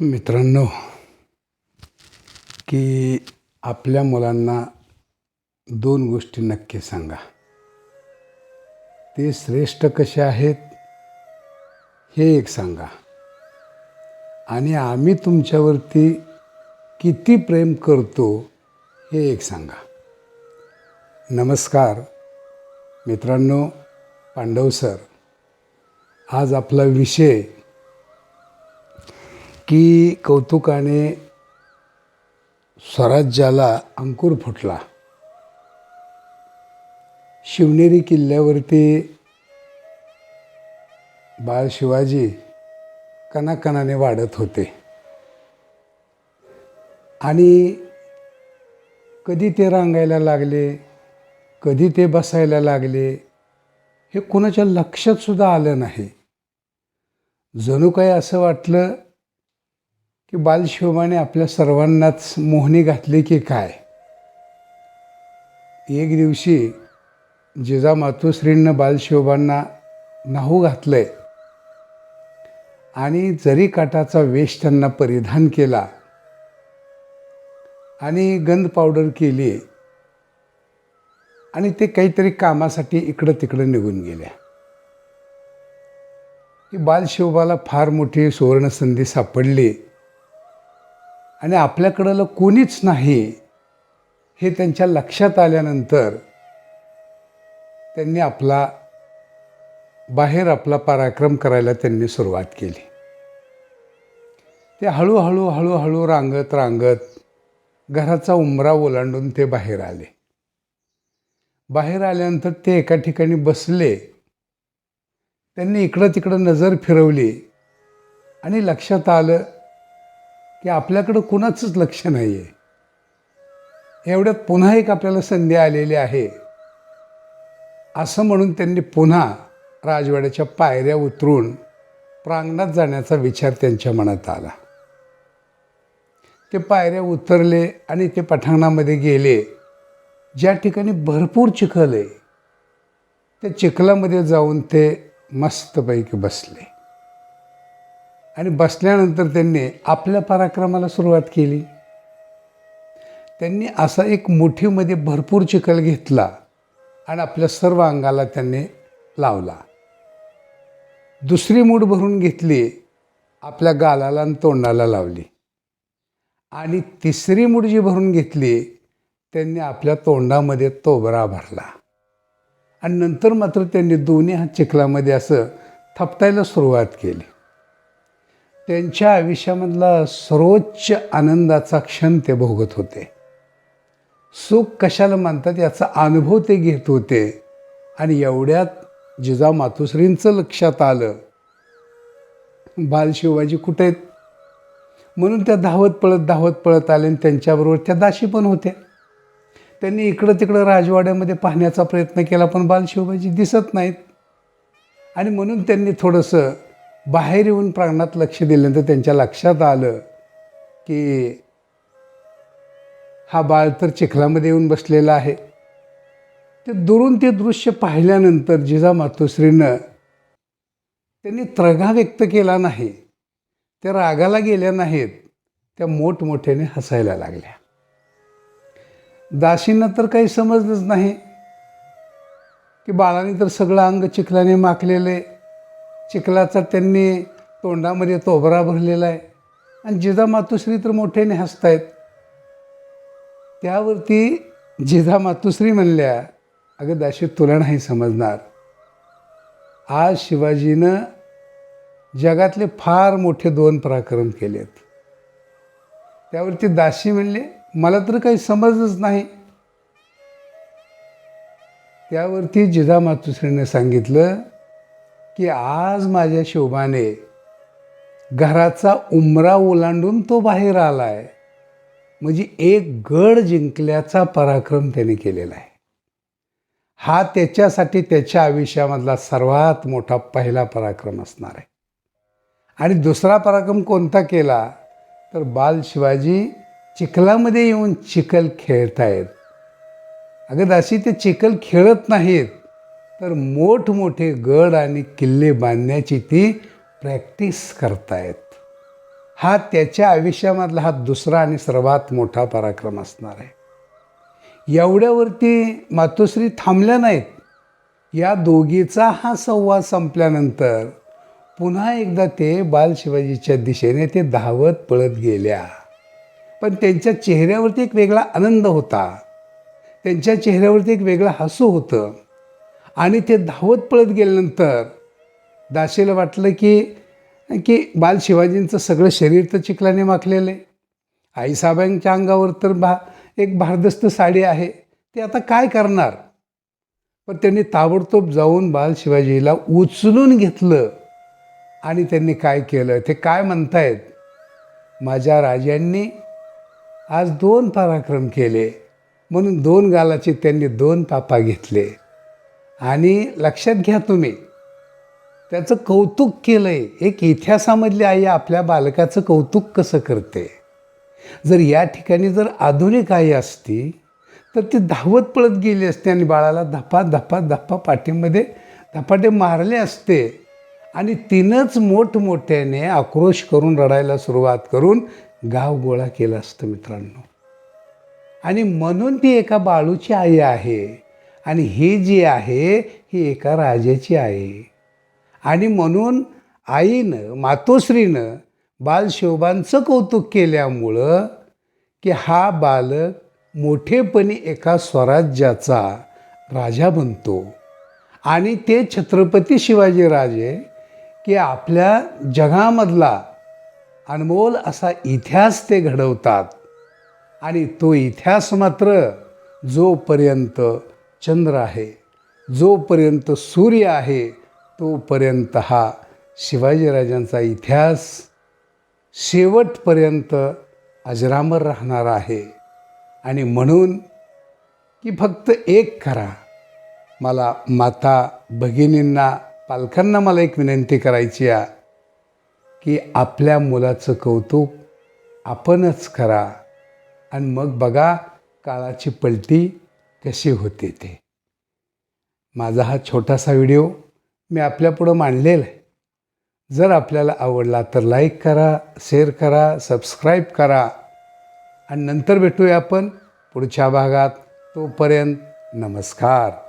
मित्रांनो की आपल्या मुलांना दोन गोष्टी नक्की सांगा. ते श्रेष्ठ कसे आहेत हे एक सांगा. आणि आम्ही तुमच्यावरती किती प्रेम करतो हे एक सांगा. नमस्कार मित्रांनो पांडव सर. आज आपला विषय की कौतुकाने स्वराज्याला अंकुर फुटला. शिवनेरी किल्ल्यावरती बाळ शिवाजी कणाकणाने वाढत होते. आणि कधी ते रांगायला लागले कधी ते बसायला लागले हे कुणाच्या लक्षात सुद्धा आलं नाही. जणू काही असं वाटलं की बालशिवबाने आपल्या सर्वांनाच मोहनी घातली की काय? एक दिवशी जिजा मातोश्रींनं बालशिवबांना नाहू घातलंय आणि जरी काटाचा वेश त्यांना परिधान केला आणि गंध पावडर केली आणि ते काहीतरी कामासाठी इकडं तिकडं निघून गेल्या. की बालशिवबाला फार मोठी सुवर्णसंधी सापडली. आणि आपल्याकडलं कोणीच नाही हे त्यांच्या लक्षात आल्यानंतर त्यांनी आपला बाहेर आपला पराक्रम करायला त्यांनी सुरुवात केली. ते हळूहळू हळूहळू रांगत रांगत घराचा उंबरा ओलांडून ते बाहेर आले. बाहेर आल्यानंतर ते एका ठिकाणी बसले. त्यांनी इकडं तिकडं नजर फिरवली आणि लक्षात आलं की आपल्याकडं कुणाचंच लक्ष नाही आहे एवढ्यात पुन्हा एक आपल्याला संधी आलेली आहे. असं म्हणून त्यांनी पुन्हा राजवाड्याच्या पायऱ्या उतरून प्रांगणात जाण्याचा विचार त्यांच्या मनात आला. ते पायऱ्या उतरले आणि ते पठाणामध्ये गेले. ज्या ठिकाणी भरपूर चिखल आहे त्या चिखलामध्ये जाऊन ते मस्तपैकी बसले. आणि बसल्यानंतर त्यांनी आपल्या पराक्रमाला सुरुवात केली. त्यांनी असा एक मुठीमध्ये भरपूर चिखल घेतला आणि आपल्या सर्व अंगाला त्यांनी लावला. दुसरी मूठ भरून घेतली आपल्या गालाला आणि तोंडाला लावली. आणि तिसरी मूठ जी भरून घेतली त्यांनी आपल्या तोंडामध्ये तोबरा भरला. आणि नंतर मात्र त्यांनी दोन्ही हात चिखलामध्ये असं थपटायला सुरुवात केली. त्यांच्या आयुष्यामधला सर्वोच्च आनंदाचा क्षण ते भोगत होते. सुख कशाला मानतात याचा अनुभव ते घेत होते. आणि एवढ्यात जिजा मातुश्रींचं लक्षात आलं. बालशिवाजी कुठे आहेत? म्हणून त्या धावत पळत धावत पळत आले आणि त्यांच्याबरोबर त्या दाशी पण होत्या. त्यांनी इकडं तिकडं राजवाड्यामध्ये पाहण्याचा प्रयत्न केला पण बालशिवबाजी दिसत नाहीत. आणि म्हणून त्यांनी थोडंसं बाहेर येऊन प्रांगणात लक्ष दिल्यानंतर त्यांच्या लक्षात आलं की हा बाळ तर चिखलामध्ये येऊन बसलेला आहे. ते दुरून ते दृश्य पाहिल्यानंतर जिजा मातोश्रीनं त्यांनी त्रगा व्यक्त केला नाही. त्या रागाला गेल्या नाहीत. त्या मोठमोठ्याने हसायला लागल्या. दासींना तर काही समजलंच नाही की बाळाने तर सगळं अंग चिखलाने माखलेलं आहे चिखलाचा त्यांनी तोंडामध्ये तोबरा भरलेला आहे. आणि जिजा मातुश्री तर मोठ्याने हसतायत. त्यावरती जिजा मातुश्री म्हणल्या अगं दाशी तुला नाही समजणार. आज शिवाजीनं जगातले फार मोठे दोन पराक्रम केलेत. त्यावरती दाशी म्हणले मला तर काही समजच नाही. त्यावरती जिजा मातुश्रीने सांगितलं की आज माझ्या शोभाने घराचा उमरा ओलांडून तो बाहेर आला आहे म्हणजे एक गड जिंकल्याचा पराक्रम त्याने केलेला आहे. हा त्याच्यासाठी त्याच्या आयुष्यामधला सर्वात मोठा पहिला पराक्रम असणार आहे. आणि दुसरा पराक्रम कोणता केला तर बाल शिवाजी चिखलामध्ये येऊन चिखल खेळतायत. अगं अशी ते चिखल खेळत नाहीत. तर मोठमोठे गड आणि किल्ले बांधण्याची ती प्रॅक्टिस करतायत. हा त्याच्या आयुष्यामधला हा दुसरा आणि सर्वात मोठा पराक्रम असणार आहे. एवढ्यावरती मातोश्री थांबल्या नाहीत. या दोघीचा हा संवाद संपल्यानंतर पुन्हा एकदा ते बाल शिवाजीच्या दिशेने ते धावत पळत गेल्या. पण त्यांच्या चेहऱ्यावरती एक वेगळा आनंद होता. त्यांच्या चेहऱ्यावरती एक वेगळं हसू होतं. आणि ते धावत पळत गेल्यानंतर दासीला वाटलं की की बाल शिवाजींचं सगळं शरीर तर चिखलाने माखलेलं आहे. आईसाहेबांच्या अंगावर तर भा एक भारदस्त साडी आहे. ते आता काय करणार? पण त्यांनी ताबडतोब जाऊन बाल शिवाजीला उचलून घेतलं आणि त्यांनी काय केलं? ते काय म्हणतायत? माझ्या राजांनी आज दोन पराक्रम केले. म्हणून दोन गालाचे त्यांनी दोन पापा घेतले. आणि लक्षात घ्या तुम्ही त्याचं कौतुक केलं आहे एक इतिहासामधली आई आपल्या बालकाचं कौतुक कसं करते? जर या ठिकाणी जर आधुनिक आई असती तर ती धावत पळत गेली असते आणि बाळाला धपा धपा धप्पा पाठीमध्ये धपाटे मारले असते आणि तिनंच मोठमोठ्याने आक्रोश करून रडायला सुरुवात करून गाव गोळा केलं असतं मित्रांनो. आणि म्हणून ती एका बाळूची आई आहे. आणि ही जी आहे ही एका राजाची आहे आणि म्हणून आईनं मातोश्रीनं बालशोभांचं कौतुक केल्यामुळं की हा बालक मोठेपणी एका स्वराज्याचा राजा बनतो. आणि ते छत्रपती शिवाजीराजे की आपल्या जगामधला अनमोल असा इतिहास ते घडवतात. आणि तो इतिहास मात्र जोपर्यंत चंद्र आहे. जोपर्यंत सूर्य आहे तोपर्यंत हा शिवाजीराजांचा इतिहास शेवटपर्यंत अजरामर राहणार आहे. आणि म्हणून की फक्त एक करा. मला माता भगिनींना पालकांना मला एक विनंती करायची आहे की आपल्या मुलाचं कौतुक आपणच करा. आणि मग बघा काळाची पलटी कशी होते ते. माझा हा छोटासा व्हिडिओ मी आपल्यापुढं मांडलेला आहे. जर आपल्याला आवडला तर लाईक करा शेअर करा सबस्क्राईब करा. आणि नंतर भेटूया आपण पुढच्या भागात. तोपर्यंत नमस्कार.